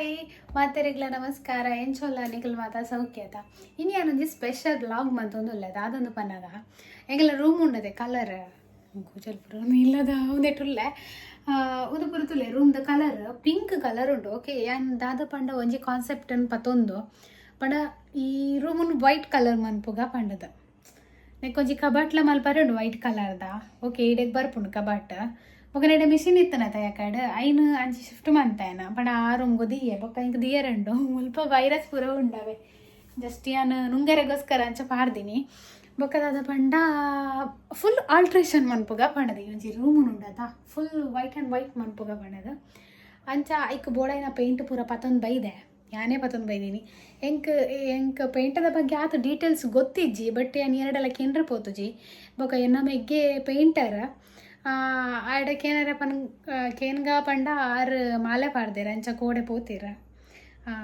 Hi ಮಾತೆರೆಗ್ಲ ನಮಸ್ಕಾರ. ಎಂಚೋಲ್ಲ ನಿಖಲ್ ಮಾತಾ, ಸೌಖ್ಯತ? ಇನ್ನು ಯಾನೊಂದು special blog ಮಂತೊಂದು ಉಳ್ಳದ ಅದೊಂದು ಪನ್ನಾಗ ರೂಮ್ ಉಂಡದೆ ಕಲರ್ ಪುರ ಇಲ್ಲದ ಒಂದೆಟ್ಟುಲ್ಲೆ ಉದು ರೂಮ್ ರೂಮ್ದ ಕಲರ್ ಪಿಂಕ್ ಕಲರ್ ಉಂಟು ಓಕೆ ಯಾನ್ ದಾದ ಪಂಡ ಒಂಜಿ ಕಾನ್ಸೆಪ್ಟ್ ಪತ್ತೊಂದು. ಪಂಡ ಈ ರೂಮನ್ ವೈಟ್ ಕಲರ್ ಮನ್ಪುಗ ಪಂಡದ. ನೆಕ್ಕೊಂಜಿ ಕಬಾಟ್ಲ ಮಲ್ಪರೆ ಉಂಡು ವೈಟ್ ಕಲರ್ದ ಓಕೆ ಈಡೆಗೆ ಬರ್ಪುಂಡು ಕಬಾಟ್ ಬೊಕನೆಡೆ ಮಿಷಿನ್ ಇತ್ತನ ತಯಕಡ್ ಐನ್ ಅಂಚಿ ಶಿಫ್ಟ್ ಮಂತಾಯನ ಪಂಡ ಆ ರೂಮ್ಗು ದಿಯೆ ಬೊಕ್ಕ ಇಂಕ ದಿಯರಂಡು ಮುಲ್ಪ ವೈರಸ್ ಪೂರ ಉಂಡವೆ ಜಸ್ಟ್ ಯಾನ್ ನುಂಗರೆಗೋಸ್ಕರ ಅಂಚ ಪಾಡ್ದಿನಿ ಬೊಕ್ಕದಾದ ಪಂಡ ಫುಲ್ ಆಲ್ಟ್ರೇಷನ್ ಮನ್ಪುಗ ಪಂಡದ ಒಂಜಿ ರೂಮ್ ಉಂಡದ ಫುಲ್ ವೈಟ್ ಆ್ಯಂಡ್ ವೈಟ್ ಮನ್ಪುಗ ಪಂಡದ ಅಂಚ ಐಕ್ ಬೋಡೈನ ಪೇಂಟ್ ಪೂರ ಪತೊಂದು ಬೈದೆ ಯಾನೇ ಪತೊಂದು ಬೈದೀನಿ ಎಂಕ್ ಎಂಕ್ ಪೇಂಟದ ಬಗ್ಗೆ ಆತ ಡೀಟೇಲ್ಸ್ ಗೊತ್ತಿಜ್ಜಿ ಬಟ್ ಏನು ಎರಡೆಲ್ಲ ಕೇಂದ್ರ ಪೋತುಜಿ ಬೊಕ ಎನ್ನ ಮೆಗ್ಗೆ ಪೇಂಟರ್ ಆಡ ಕೇನರ ಪನ್ ಕೇನ್ಗ ಪಂಡ ಆರು ಮಾಲೆ ಪಾಡ್ದೇರ ಅಂಚ ಕೋಡೆ ಪೋತೀರ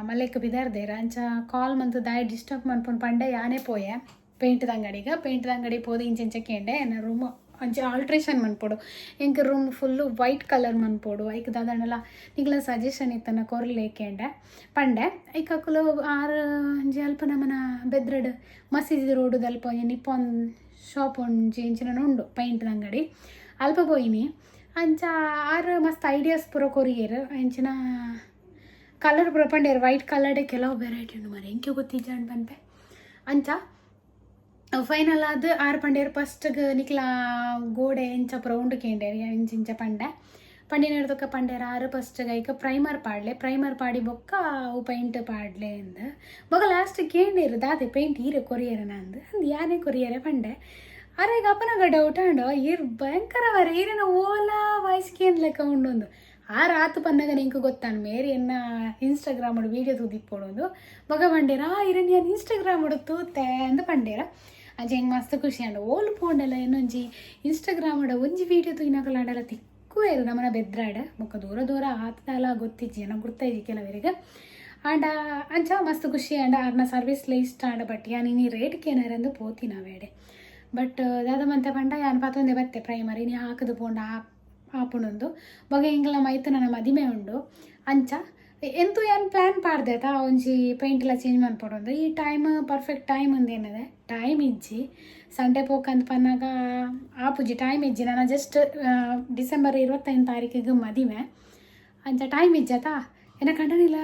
ಮಲ್ಲೆಕ್ ಬಿದಾರ್ದೇರ ಅಂಚ ಕಾಲ್ ಮಂತ್ ದಾಯ ಡಿಸ್ಟರ್ಬ್ ಮನ್ಪುನ್ ಪಂಡ ಯಾನೇ ಪೋಯೆ ಪೇಂಟ್ದ ಅಂಗಡಿಗ ಪೇಂಟ್ದ ಅಂಗಡಿ ಪೋದು ಇಂಚೆಂಚ ಕೇಂಡೆ ಎನ್ನ ರೂಮ್ ಅಂಚೆ ಆಲ್ಟ್ರೇಷನ್ ಮನ್ಪೊಡು ಎಂಕ್ ರೂಮ್ ಫುಲ್ಲು ವೈಟ್ ಕಲರ್ ಮನ್ಪೊಡು ಐಕ್ ದಾದಣ್ಣಲ ನಿಗ್ಲ ಸಜೆಷನ್ ಇತ್ತನ ಕೊರ್ಲೇಕೆಂಡೆ ಪಂಡೆ ಐಕ್ ಅಕ್ಕುಲು ಆರು ಒಂಜಿ ಅಲ್ಪ ನಮನ ಬೆದ್ರಡ್ ಮಸೀದಿ ರೋಡು ಅಲ್ಪ ನಿಪ್ಪೊನ್ ಶಾಪ್ ಒಂಜಿ ಇಂಚಿನ ಉಂಡು ಪೈಂಟ್ದ ಅಂಗಡಿ ಅಲ್ಪ ಪೋಯಿನಿ ಅಂಚ ಆರು ಮಸ್ತ್ ಐಡಿಯಾಸ್ ಪೂರ ಕೊರಿಯರ್ ಅಂಚಿನ ಕಲರ್ ಪೂರ ಪಂಡೇರು. ವೈಟ್ ಕಲರ್ಡೆ ಕೆಲವು ವೆರೈಟಿ ಉಂಡು ಮರ. ಎಂಕೆ ಗೊತ್ತಿಜ್ಜ ಪನ್ಪೆ ಅಂಚ ಫೈನಲ್ ಆದ್ ಆರು ಪಂಡೇರು. ಫಸ್ಟ್ಗ್ ನಿಕ್ಲ ಗೋಡೆ ಎಂಚ ಪೂರ ಉಂಡು ಕೇಂಡೇರು ಎಂಚ ಇಂಚ ಪಂಡೆ. ಪಂಡಿನ ಹಿಡ್ದೊಕ್ಕ ಪಂಡೇರ ಆರು. ಫಸ್ಟ್ಗೆ ಐಕ ಪ್ರೈಮರ್ ಪಾಡ್ಲೆ. ಪ್ರೈಮರ್ ಪಾಡಿ ಬೊಕ್ಕ ಅವು ಪೈಂಟ್ ಪಾಡ್ಲೆ ಅಂದ್. ಬೊಕ ಲಾಸ್ಟ್ ಕೇಂಡೇರು ದಾದೆ ಪೇಂಟ್ ಈರೆ ಕೊರಿಯರನ ನಂದ್ ಅಂದ್ ಯಾನೇ ಕೊರಿಯರೆ ಪಂಡೆ. ಅರೆ ಈಗ ಅಪ್ಪನಾಗ ಡೌಟ್ ಅಂಡು ಏರ್, ಭಯಂಕರ ವರ ಈರಿನ ಓಲಾ ವಾಯ್ಸ್ಗೆ ಲೆಕ್ಕ ಉಂಡೊಂದು. ಆ ರಾತು ಪನ್ನಾಗ ನಿಂಕು ಗೊತ್ತಾನ, ಮೇರಿ ಎನ್ನ ಇನ್ಸ್ಟಾಗ್ರಾಮ್ ವೀಡಿಯೋ ತೂದಿಪ್ಪೊಡೊಂದು ಮಗ ಪಂಡೇರ ಆ ಇರನ್ ಏನು ಇನ್ಸ್ಟಾಗ್ರಾಮ್ ತೂತೆ ಅಂದ್ ಪಂಡೇರ ಅಜ್ಜ ಹೆಂಗೆ ಮಸ್ತ್ ಖುಷಿ ಅಂಡ ಓಲ್ ಪೋಂಡಲ್ಲ ಇನ್ನೊಂಜಿ ಇನ್ಸ್ಟಾಗ್ರಾಮ್ ಒಂಜಿ ವೀಡಿಯೋ ತೂಯಿನಕಲಾಡಲ್ಲ ಏರು ನಮ್ಮನ ಬೆದ್ರಾಡ. ಮುಖ ದೂರ ದೂರ ಆತದಲ್ಲ ಗೊತ್ತಿಜ್ಜಿ ಏನೋ ಗುರ್ತಾಯಿದ್ದಿ ಕೆಲವರಿಗೆ. ಆಂಡ ಅಂಚ ಮಸ್ತ್ ಖುಷಿ ಆಂಡ ಆರ್ನ ಸರ್ವಿಸ್ ಇಷ್ಟ ಆಂಡ ಬಟ್ ಯಾನ್ ರೇಟ್ ರೇಟ್ಗೆ ಏನಾರಂದು ಪೋತಿ ನಾವೇಡೆ ಬಟ್ ದಾದ ಮಂತೆ ಪಂಡ ಯಾನ್ ಪಾತೊಂದೆ ಬತ್ತೆ ಪ್ರೈಮರಿ ನೀ ಹಾಕದು ಪೋಂಡ ಹಾಪುಣೊಂದು ಬೊಗ ಹಿಂಗೆಲ್ಲ ಮೈತು ನನ್ನ ಮದಿಮೆ ಉಂಡು. ಅಂಚ, ಎಂತು ಪ್ಲಾನ್ ಪ್ಲ್ಯಾನ್ ಪಾಡ್ದೆತ ಒಂಜಿ ಪೇಂಟ್ ಎಲ್ಲ ಚೇಂಜ್ ಮಾಡ್ಪಡೋದು ಈ ಟೈಮ್ ಪರ್ಫೆಕ್ಟ್ ಟೈಮ್ ಒಂದೇನದೆ ಟೈಮ್ ಇಜ್ಜಿ. ಸಂಡೆ ಪೋಕಂತ ಪನ್ನಾಗ ಆಪುಜಿ ಟೈಮ್ ಇಜ್ಜಿ. ನಾನು ಜಸ್ಟ್ ಡಿಸೆಂಬರ್ ಇರುವತ್ತೈದು ತಾರೀಕಿಗೆ ಮದಿಮೆ ಅಂಚ ಟೈಮ್ ಇಜ್ಜತಾ ಏನ ಕಂಡನಿಲ್ಲ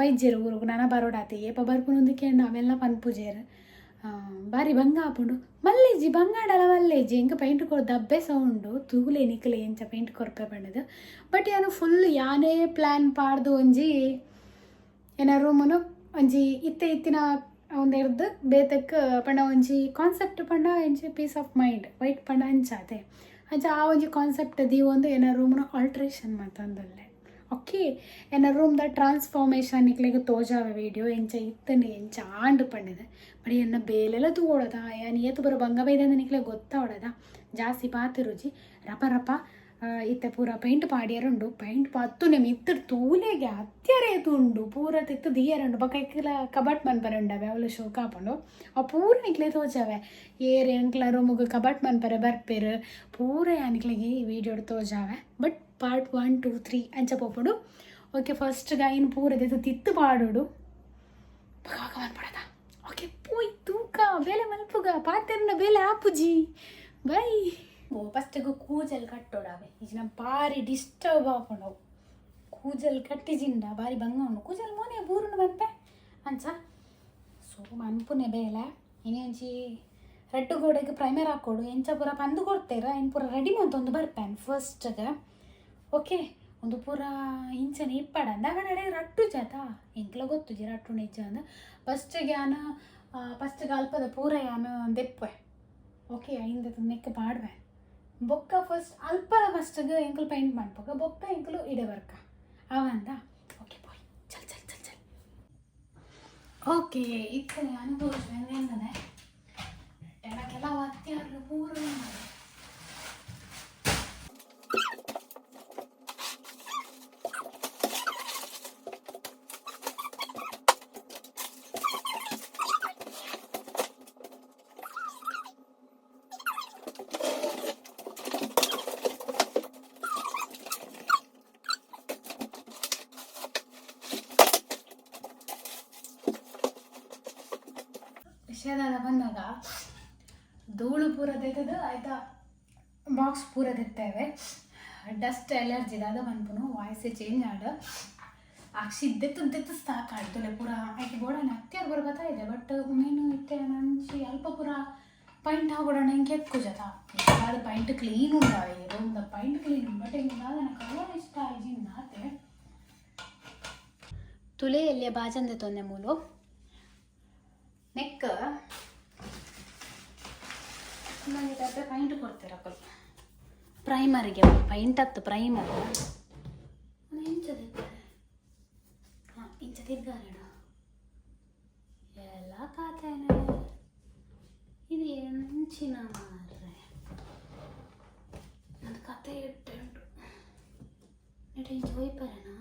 ಬೈಜ್ಜೇರು ಊರಿಗೆ. ನಾನು ಬರೋಡಾತಿ ಏಪ ನಾವೆಲ್ಲ ಅವೆಲ್ಲ ಪನ್ಪುಜೇರು. ಬಾರಿ ಬಂಗ ಆಪುಂಡು ಮಲ್ಲೇಜಿ ಬಂಗಾಡಲ ಮಲ್ಲೇಜಿ ಎಂಕ ಪೈಂಟ್ ಕೊಡ ದಬ್ಬೆ ಸೌಂಡು ತೂಗುಲೆ, ನಿಕ್ಲೆ ಎಂಚ ಪೈಂಟ್ ಕೊರ್ಪೆ ಬಣ್ಣದು ಬಟ್ ಏನು ಫುಲ್ ಯಾನೇ ಪ್ಲ್ಯಾನ್ ಪಾಡ್ದು ಒಂಜಿ ಏನ ರೂಮನು ಒಂಜಿ ಇತ್ತೆ ಇತ್ತಿನ ಒಂದೆರ್ದು ಬೇತಕ್ ಪಂಡ ಒಂಜಿ ಕಾನ್ಸೆಪ್ಟ್ ಪಂಡ ಎಂಚಿ ಪೀಸ್ ಆಫ್ ಮೈಂಡ್ ವೈಟ್ ಪಂಡ ಅಂಚಾತೆ ಅಂಚ ಆ ಒಂಜಿ ಕಾನ್ಸೆಪ್ಟ್ ದೀವೊಂದು ಒಂದು ಏನ ರೂಮನು ಆಲ್ಟ್ರೇಷನ್ ಮಾತಂದಲ್ಲೇ ಓಕೆ ಎನ್ನ ರೂಮ್ದ ಟ್ರಾನ್ಸ್ಫಾರ್ಮೇಷನ್ ನಿಕ್ಲೆಗ್ ತೋಜಾವ ವಿಡಿಯೋ ಎಂಚ ಇತ್ತಂಡು ಎಂಚ ಆಂಡ್ ಪಂಡದ. ಬಡಿ ಎನ್ನ ಬೇಲೆಲ್ಲ ತೂಗೊಳದ ಏತು ಬರೋ ಬಂಗ ಬೈದಂದ ನಿಕ್ಲೆ ಗೊತ್ತಾವಡದ ಜಾಸ್ತಿ ಪಾತಿರುಜಿ ರಪ ರಪ ಇತ್ತೆ ಪೂರ ಪೈಂಟ್ ಪಾಡ್ಯರುಂಡು. ಪೈಂಟ್ ಪತ್ತುನೆ ಮಿತ್ತಡ್ ತೂಲೆಗೆ ಹತ್ಯರೆ ಉಂಡು ಪೂರ ತಿತ್ತು ದಿಯರುಂಡು. ಬೊಕ ಇಕ್ಲ ಕಬಟ್ ಮನ್ಪರೆಂಡವೆ ಅವಳು ಶೋಕ ಕಾಪುಂಡು ಆ ಪೂರ ನಿಕ್ಲೆ ತೋಜಾವೆ. ಏರ್ ಎಂಕ್ಲ ರೂಮುಗ್ ಕಬಟ್ ಮನ್ಪರೆ ಬರ್ಪೆರ್. ಪೂರ ಯಾನಿಕ್ಲೆಗೆ ಈ video ತೋಜಾವೆ. But part one two three ಅಂಚ ಪೋಪುಡು. ಓಕೆ ಫಸ್ಟ್ಗ ಇನ್ನು ಪೂರದಿತ್ತು ತಿತ್ತು ಪಾಡೋಡು. ಭಗ ಮನ್ಪಡದ ಓಕೆ ಪೋಯ್ ತೂಕ, ಬೇಲೆ ಮಲ್ಪುಗ ಪಾತೆರ್ನ ಬೇಲೆ ಆಪುಜಿ ಬೈ. ಓ ಫಸ್ಟಿಗೆ ಕೂಜಲ್ ಕಟ್ಟೋಡಾವೆ ಈಜಿನ ಭಾರಿ ಡಿಸ್ಟರ್ಬ್ ಆಪುಂಡವು ಕೂಜಲ್ ಕಟ್ಟಿಜಿಂಡ ಭಾರಿ ಭಂಗ ಉಂಡು ಕೂಜಲ್ ಮೋನೆ ಬೂರುಂಡು ಮನ್ಪೆ ಅಂಚ. ಸೊ ಮನ್ಪುನೆ ಬೇಲೆ. ಇನ್ನೊಂಜಿ ರೆಡ್ ಗೋಡೆಗೆ ಪ್ರೈಮರ್ ಹಾಕೊಡು. ಎಂಚ ಪೂರ ಪಂದು ಕೊಡ್ತೇರ. ಇನ್ನು ಪೂರ ರೆಡಿ ಮಂತೊಂದು ಬರ್ಪೇನ್ ಫಸ್ಟ್ಗೆ ಓಕೆ, ಒಂದು ಪೂರ ಇಂಚನ ಇಪ್ಪಡ. ಅಂದಾಗಡೆ ರಟ್ಟು ಜಾತ. ಎಂಕ್ಲ ಗೊತ್ತುಜಿ ರಟ್ಟು ನಿಜ ಅಂದ. ಫಸ್ಟಿಗೆ ಯಾನು ಫಸ್ಟಿಗೆ ಅಲ್ಪದ ಪೂರ ಯಾನು ದೆಪ್ಪೆ ಓಕೆ ಐಂದ ನೆಕ್ ಪಾಡ್ವೆ. ಬೊಕ್ಕ ಫಸ್ಟ್ ಅಲ್ಪದ ಫಸ್ಟಿಗೆ ಎಂಕಲ್ ಪೈಂಟ್ ಮಾಡ್ಬೋಕ. ಬೊಕ್ಕ ಎಂಕಲು ಇಡೆ ಬರ್ಕ ಅವಂದ ಓಕೆ ಬಾಯ್ ಚಲ್ ಚಲ್ ಚಲ್ ಚಲ್. ಓಕೆ, ಇತ್ತು ಅನುಭವ ಏನದೆ ಕೆಲವು ಹತ್ತಿರ ಪೂರ ಆಯ್ತಾ? ಬಾಕ್ಸ್ ಪೂರ ತೆತ್ತೇವೆ ಡಸ್ಟ್ ಎಲರ್ಜಿ ಅದು ಮನ್ಪುನು ವಾಯ್ಸ್ ಚೇಂಜ್ ಆಡು ಅಕ್ಷಿ ದೆತ್ತು ದೆತ್ತು ಸಾಕಾಡ್ತಲೆ ಪೂರ. ಆಕೆ ಬೋಡನೆ ಹತ್ತಿರ ಬರ ಇದೆ ಬಟ್ ಮೇನು ಇತ್ತೆ ನಂಚಿ ಅಲ್ಪ ಪೂರ ಪೈಂಟ್ ಹಾಕೊಡ ನಂಗೆ ಎಕ್ಕು ಅದು ಪೈಂಟ್ ಕ್ಲೀನ್ ಉಂಡಾವೆ ಒಂದು ಪೈಂಟ್ ಕ್ಲೀನ್ ಬಟ್ ಹಿಂಗೆ ಕಲರ್ ಇಷ್ಟ ಆಯ್ತು ನಾತೆ ತುಲೆಯಲ್ಲಿ ಬಾಜಂದೆ ತೊಂದೆ ಮೂಲು. ನೆಕ್ ನನಗೆ ಪೈಂಟ್ ಕೊಡ್ತೀರ ಕಲ್ ಪ್ರೈಮರಿಗೆ ಪೈಂಟ್ ಹತ್ತು ಪ್ರೈಮರ್ ಇಂಚದಿದ್ದೆ ಹಾಂ ಇಂಚದಿದ್ದಾರೇಣ ಎಲ್ಲ ಖಾತೆನೇ ಇದು ಎಂಚಿನ ಮಾರ್ರೆ ನನ್ನ ಕತೆ ಇಟ್ಟುಂಟು ನಡಿ ಇಂಚ ಹೋಯ್ಪರೇನಾ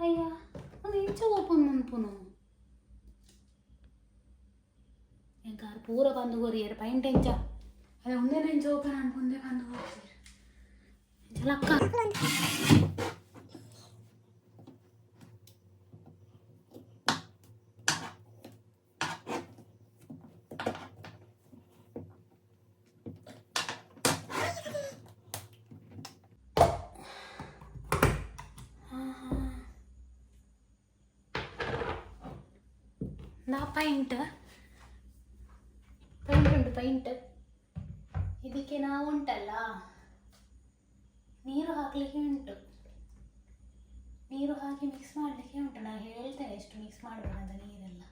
ಅಯ್ಯ ಒಂದು ಇಂಚ ಓಪನ್ ಮನ್ಪುನು ಪೂರ ಬಂದು ಕೊರಿಯರ್ ಪೈಂಟ್ ಎಂಚ ಅದೇ ಒಂದೇ ಇಂಚ ಓಪನ್ ಅನ್ಕೊಂಡೆ ಬಂದು ಹೋಗ್ತೀರಿ ಇಂಚ ಲಕ್ಕ ನಾ ಪೈಂಟ್ ಇದಕ್ಕೆ ನಾವು ಉಂಟಲ್ಲ ನೀರು ಹಾಕ್ಲಿಕ್ಕೆ ಉಂಟು. ನೀರು ಹಾಕಿ ಮಿಕ್ಸ್ ಮಾಡಲಿಕ್ಕೆ ಉಂಟು. ನಾನು ಹೇಳ್ತೇನೆ ಎಷ್ಟು ಮಿಕ್ಸ್ ಮಾಡಬೇಕಂತ ನೀರೆಲ್ಲ.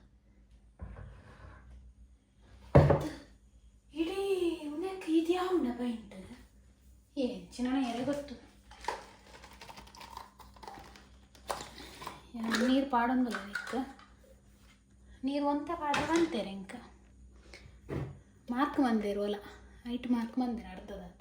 ಇಡೀ ಉನಕ್ಕೆ ಇದ್ಯಾ ಪೈಂಟ್ ಪೈಂಟ್ ಹೆಚ್ಚಿನ ಎರೆ ಗೊತ್ತು. ನೀರು ಪಾಡೊಂದಿಲ್ಲ ಇತ್ತು ನೀರು ಒಂತ ಪಾಡ ಅಂತೇರಿ ಇಂಕ ಮಾರ್ಕ್ ಬಂದೇರು ಅಲ್ಲ ಐಟ್ ಮಾರ್ಕ್ ಬಂದೇರು ಅರ್ಧದಾತ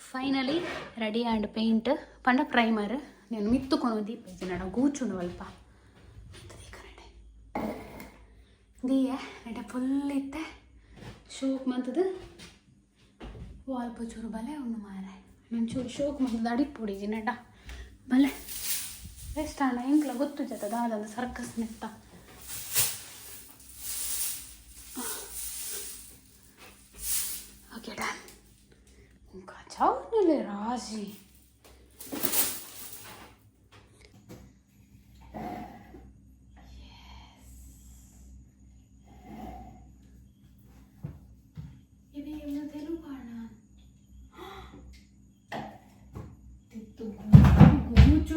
ಫೈನಲಿ ರೆಡಿ ಆ್ಯಂಡ್ ಪೇಂಟ್ ಪಂಡ ಪ್ರೈಮರ್ నేను మిత్తుకొని దీపించినాడు కూర్చుండు వల్ప ದೀಯ ಎಡೆ ಫುಲ್ ಇತ್ತೆ ಶೋಕ್ ಮಂತದ ವಾಲ್ಪ ಚೂರು ಬಲೆ ಉಣ್ಣು ಮಾರೆ ನಾನು ಚೂರು ಶೋಕ್ ಮಂತದ ಅಡಿಪುಡಿಜಿ ನಡ ಬಲೆ ಎಷ್ಟು ಅಣ್ಣ ಇಂಕ್ಲ ಗೊತ್ತು ಜತದ ಅದಂದು ಸರ್ಕಸ್ ನೆತ್ತ ಓಕೆ ಡನ್ Kacaunya Razi. ఇది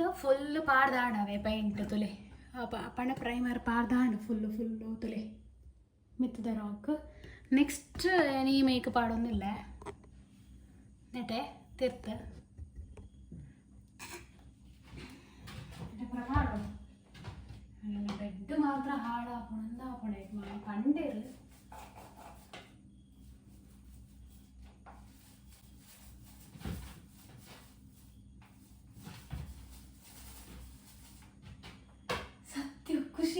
ಮಿತ್ತದ ಫುಲ್ ಪಾಡ್ದಾಡವೆ ಪೈಂಟ್ ತುಲೆ ಅಪ ಪಣ ಪ್ರೈಮರ್ ಪಾಡ್ದಾಂಡು ಫುಲ್ಲು ಫುಲ್ಲು ತುಲೆ ಮಿತ್ತದ ರಾಕ್ ನೆಕ್ಸ್ಟ್ ನೀ ಮೇಕಪ್ ಆಡೋದಿಲ್ಲ ನೆಟೆ ತಿರ್ತ ಮಾಡು ಬೆಡ್ ಮಾತ್ರ ಹಾಳಾಪಣಂದ ಆಪಣೆ ಪಂಡೇರು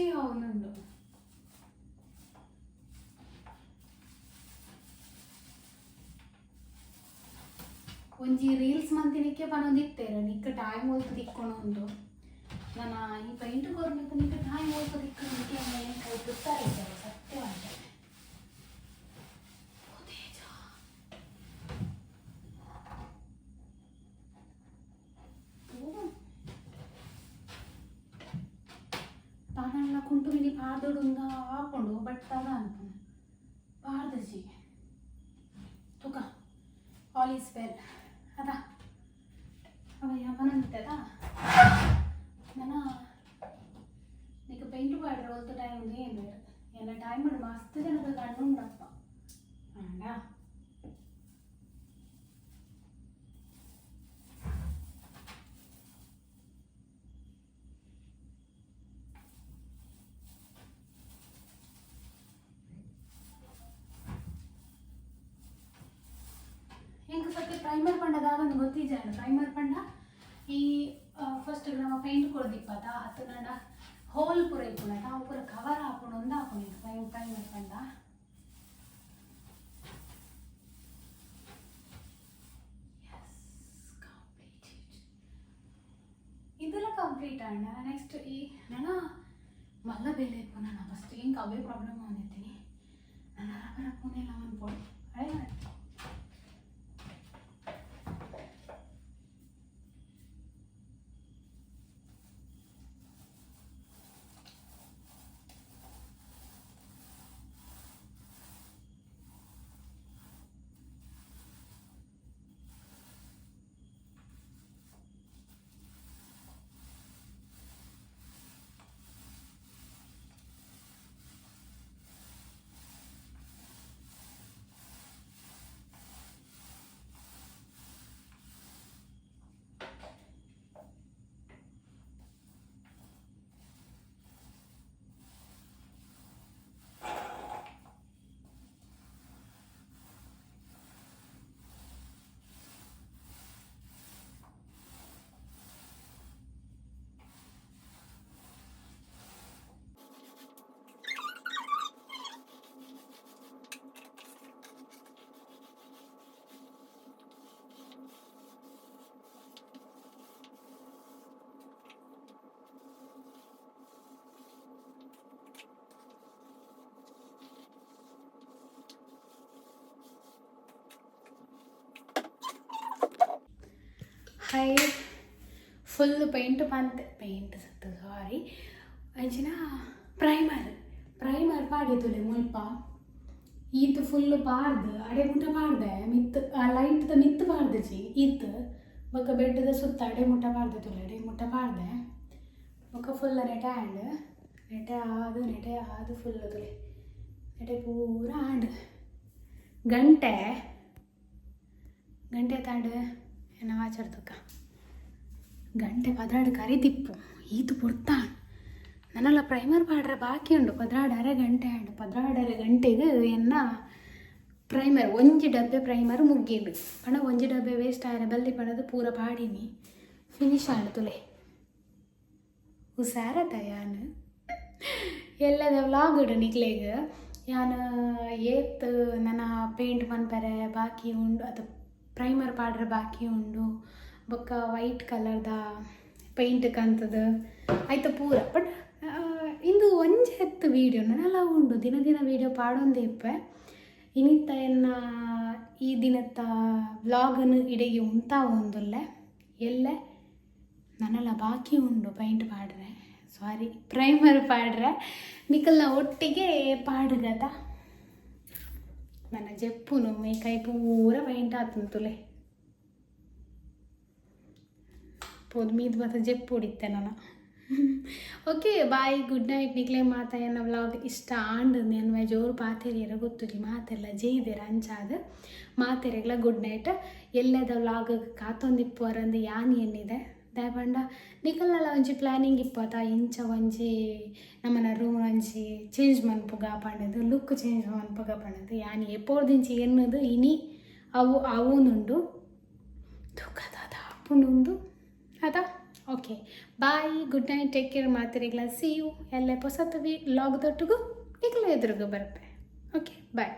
ಸತ್ಯ ಖುಷಿ ಅವನೊಂದು ಒಂಜಿ ರೀಲ್ಸ್ ಮಂತಿನಕ್ಕೆ ಪನೊಂದಿತ್ತೇರ ನಿಕ್ಕ ಟೈಮ್ ಹೋಯ್ತು ತಿಕ್ಕೊಣ ಉಂಟು ನನ್ನ ಈ ಪೈಂಟ್ ಕೊರ್ಬೇಕು ನಿಕ್ಕ ಟೈಮ್ ಹೋಯ್ತು ತಿಕ್ಕೊಳಕ್ಕೆ ಕೈ ಬಿಡ್ತಾರೆ ಇದ್ದಾರೆ கரெக்டாக தான் அனுப்பணும் பாரதஜி துகா ஆல் இஸ் வெல் அதான் அவள் யமனந்ததா ஏன்னா నీకు పెయింట్ పడరు రోజు టైం ఉంది ఏం లేదు ఏమైనా టైం మాస్తు కనుక కన్ను ఉండవు ಪ್ರೈಮರ್ ಪಂಡ ಈ ಫಸ್ಟ್ ನಮ್ಮ ಪೇಂಟ್ ಕೊಡ್ದಿಪ್ಪದ ಅತ್ತು ನಡ ಹೋಲ್ ಪೂರ ಇಪ್ಪುನ ನಾವು ಪೂರ ಕವರ್ ಹಾಕೊಂಡು ಒಂದು ಹಾಕೊಂಡು ಪ್ರೈಮ್ ಪ್ರೈಮರ್ ಪಂಡ ಇದೆಲ್ಲ ಕಂಪ್ಲೀಟ್ ಅಣ್ಣ ನೆಕ್ಸ್ಟ್ ಈ ನಾನು ಮಲ್ಲ ಬೇಲೆ ಇಪ್ಪು ನಾನು ಫಸ್ಟ್ ಹಿಂಗೆ ಅವೇ ಪ್ರಾಬ್ಲಮ್ ಅಂದಿರ್ತೀನಿ ನಾನು ಅರಬರ ಪೂನೆಲ್ಲ ಅನ್ಬೋದು ಹಳೆ ಹೈ ಫುಲ್ ಪೇಂಟ್ ಬಂತೆ ಪೇಂಟ್ ಸತ್ತು ಸಾರಿ ಅಂಚಿನ ಪ್ರೈಮರ್ ಪ್ರೈಮರ್ ಪಾಡಿತುಲೆ ಮುಲ್ಪ ಈತ್ ಫುಲ್ ಪಾರ್ದು ಅಡೆ ಮುಟ್ಟ ಪಾಡ್ದೆ ಮಿತ್ ಲೈಟ್ದ ಮಿತ್ ಪಾಡ್ದೆ ಜಿ ಈತ್ ಬೊಕ್ಕ ಬೆಡ್ದ ಸುತ್ತ ಅಡೆ ಮುಟ್ಟ ಪಾಡ್ದೆ ತುಲೆ ಅಡೆ ಮುಟ್ಟ ಪಾಡ್ದೆ ಬೊಕ್ಕ ಫುಲ್ ನೆಟೆ ಆಂಡ್ ನೆಟೆ ಆದು ನೆಟೆ ಆದು ಫುಲ್ ತುಲೆ ನೆಟೆ ಪೂರ ಆಂಡ್ ಗಂಟೆ ಗಂಟೆ ತಾಂಡ್ ಎನ್ನ ಆಚರ್ದಕ್ಕ ಗಂಟೆ ಪದ್ರಾಡು ಕರಿದಿಪ್ಪು ಈತು ಪುರ್ತಾನ್ ನನ್ನೆಲ್ಲ ಪ್ರೈಮರ್ ಪಾಡ್ರೆ ಬಾಕಿ ಉಂಡು ಪದ್ರಾಡರೆ ಗಂಟೆ ಉಂಡು ಪದ್ರಾಡರೆ ಗಂಟೆಗೆ ಎನ್ನ ಪ್ರೈಮರ್ ಒಂಜಿ ಡಬ್ಬೆ ಪ್ರೈಮರ್ ಮುಗ್ಗಿಡು. ಪಂಡ ಒಂಜಿ ಡಬ್ಬೆ ವೇಸ್ಟ್ ಆಯ್ರೆ ಬಲ್ದಿ ಪಡದು ಪೂರ ಪಾಡಿನಿ. ಫಿನಿಶ್ ಆಡ್ತುಲೆ ಹುಷಾರತ ಯಾನ್? ಎಲ್ಲದ ವ್ಲಾಗ್ ನಿಕ್ಲೆಗ್. ಯಾನ್, ಏತ್ ನನ್ನ ಪೇಂಟ್ ಮನ್ಪರೆ ಬಾಕಿ ಉಂಡು, ಅದು ಪ್ರೈಮರ್ ಪಾಡ್ರೆ ಬಾಕಿ ಉಂಡು. ಬೊಕ್ಕ ವೈಟ್ ಕಲರ್ದ ಪೇಂಟ್ ಕಂತದ ಆಯ್ತು ಪೂರ. ಬಟ್ ಇಂದು ಒಂಜಿ ಹತ್ತು ವೀಡಿಯೋ ನನ್ನೆಲ್ಲ ಉಂಡು. ದಿನ ದಿನ ವೀಡಿಯೋ ಪಾಡೊಂದೇ ಇಪ್ಪೆ. ಇನಿತ್ತ ಎನ್ನ ಈ ದಿನತ್ತ ವ್ಲಾಗನ್ನು ಇಡೆಗೆ ಉಂತಾ ಒಂದುಲ್ಲೆ. ಎಲ್ಲೆ? ನನ್ನೆಲ್ಲ ಬಾಕಿ ಉಂಡು ಪೈಂಟ್ ಪಾಡ್ರೆ. ಸಾರಿ ಪ್ರೈಮರ್ ಪಾಡ್ರೆ. ನಿಕಲ್ನ ಒಟ್ಟಿಗೆ ಪಾಡುಗದ ನನ್ನ ಜೆಪ್ಪುನು ಮೈ ಕೈ ಪೂರ ಆತಂತುಲೆ ಪೋದು ಮೀದು ಬತ್ತ ಜೆಪ್ಪು ಹೊಡಿತೆ ನಾನು ಓಕೆ ಬಾಯ್ ಗುಡ್ ನೈಟ್ ನಿಕ್ಲೆ ಮಾತ ಎನ್ನ ವ್ಲಾಗ್ ಇಷ್ಟ ಆಂಡ್ ನೆನ್ವೆ ಜೋರು ಪಾತೆರಿಯರ ಗೊತ್ತುರಿ. ಮಾತೆಲ್ಲ ಜೈದಿರ ಅಂಚಾದ ಮಾತೆರೆಗ್ಲ ಗುಡ್ ನೈಟ್ ಎಲ್ಲದ ವ್ಲಾಗ್ ಕಾತೊಂದಿಪ್ಪುವರಂದು ಯಾನ್ ಏನಿದೆ ದಯಪಂಡ ನಿಕಲ್ನೆಲ್ಲ ಒಂಜಿ ಪ್ಲಾನಿಂಗ್ ಇಪ್ಪತ್ತ ಇಂಚ ಒಂಜಿ ನಮ್ಮನ ರೂಮ್ ಒಂಜಿ ಚೇಂಜ್ ಮನ್ಪುಗ ಪಂಡದು ಲುಕ್ ಚೇಂಜ್ ಮನ್ಪುಗ ಪಂಡದು ಯಾನಿ ಎಪ್ಪೋರ್ದಿಂಚಿ ಎನ್ನದು, ಇನಿ ಅವು ಅವನುಂಡು ದುಃಖದ ಅಪ್ಪುನುಂದು ಅದಾ okay bye good night take care ಮಾತಿರಿಗ್ಲ see you ಎಲ್ಲ ಹೊಸತು ವಿ ಲಾಗ್ದೊಟ್ಟಿಗೂ ಈಗಲೂ ಎದುರುಗೂ ಬರುತ್ತೆ. Okay bye